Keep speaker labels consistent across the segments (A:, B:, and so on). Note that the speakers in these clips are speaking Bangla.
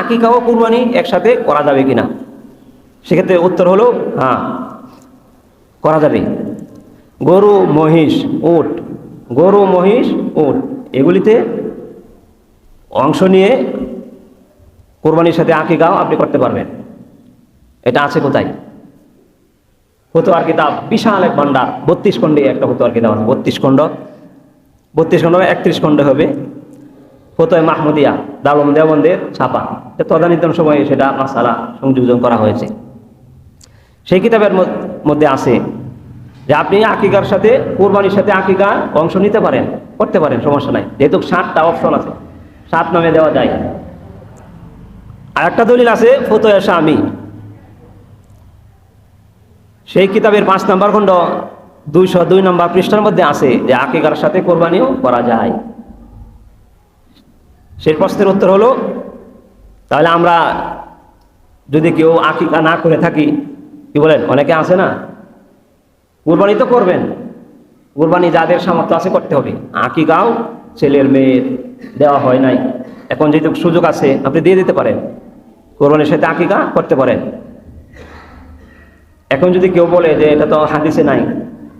A: আকিকাও কুরবানি একসাথে করা যাবে কিনা? সেক্ষেত্রে উত্তর হলো হ্যাঁ করা যাবে। গরু, মহিষ, উট, গরু, মহিষ, উট, এগুলিতে অংশ নিয়ে কোরবানির সাথে আকিকাও আপনি করতে পারবেন। এটা আছে কোথায়? ফতোয়ার কিতাব, বিশাল এক ভান্ডার, বত্রিশ খণ্ডে একটা ফতোয়ার কিতাব আছে, বত্রিশ খণ্ড। বত্রিশ খণ্ড একত্রিশ খণ্ড হবে। ফতোয় মাহমুদিয়া, দালম দেওবন্দের ছাপা। তদানীতন সময়ে সেটা মাসালা সংযোজন করা হয়েছে। সেই কিতাবের মধ্যে আছে যে আপনি আকিকার সাথে, কোরবানির সাথে আকিকা অংশ নিতে পারেন, করতে পারেন, সমস্যা নাই। যেহেতু সাতটা অপশন আছে, সাত নামে দেওয়া যায়। আর একটা দলিল আছে, ফতোয়া স্বামী সেই কিতাবের পাঁচ নম্বর খণ্ড দুইশো দুই নম্বর পৃষ্ঠার মধ্যে আছে যে আকিকার সাথে কোরবানিও করা যায়। সেই প্রশ্নের উত্তর হলো, তাহলে আমরা যদি কেউ আকিকা না করে থাকি, কি বলেন? অনেকে আছে না? কোরবানি তো করবেন। কোরবানি যাদের সামর্থ্য আছে করতে হবে। আকিকাও ছেলের মেয়ের দেওয়া হয় নাই। এখন যেহেতু সুযোগ আছে, আপনি দিয়ে দিতে পারেন। কোরবানির সাথে আকিকা করতে পারেন। এখন যদি কেউ বলে যে এটা তো হাদিসে নাই,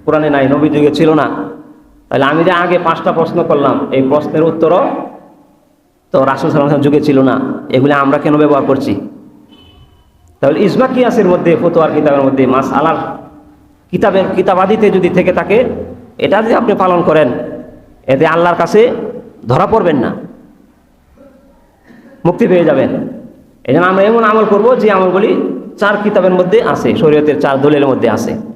A: কোরআনে নাই নবী যুগে ছিল না, তাহলে আমি যে আগে পাঁচটা প্রশ্ন করলাম, এই প্রশ্নের উত্তরও তো রাসুল সাল্লাম যুগে ছিল না। এগুলি আমরা কেন ব্যবহার করছি? তাহলে ইসবা কিয়াসের মধ্যে, ফতোয়ার কিতাবের মধ্যে মাস আলার কিতাবের কিতাবাদিতে যদি থেকে থাকে, এটা যদি আপনি পালন করেন, এতে আল্লাহর কাছে ধরা পড়বেন না। মুক্তি পেয়ে যাবেন। এই আমরা এমন আমল করব যে আমলগুলি চার কিতাবের মধ্যে আছে, শরীয়তের চার দলের মধ্যে আছে।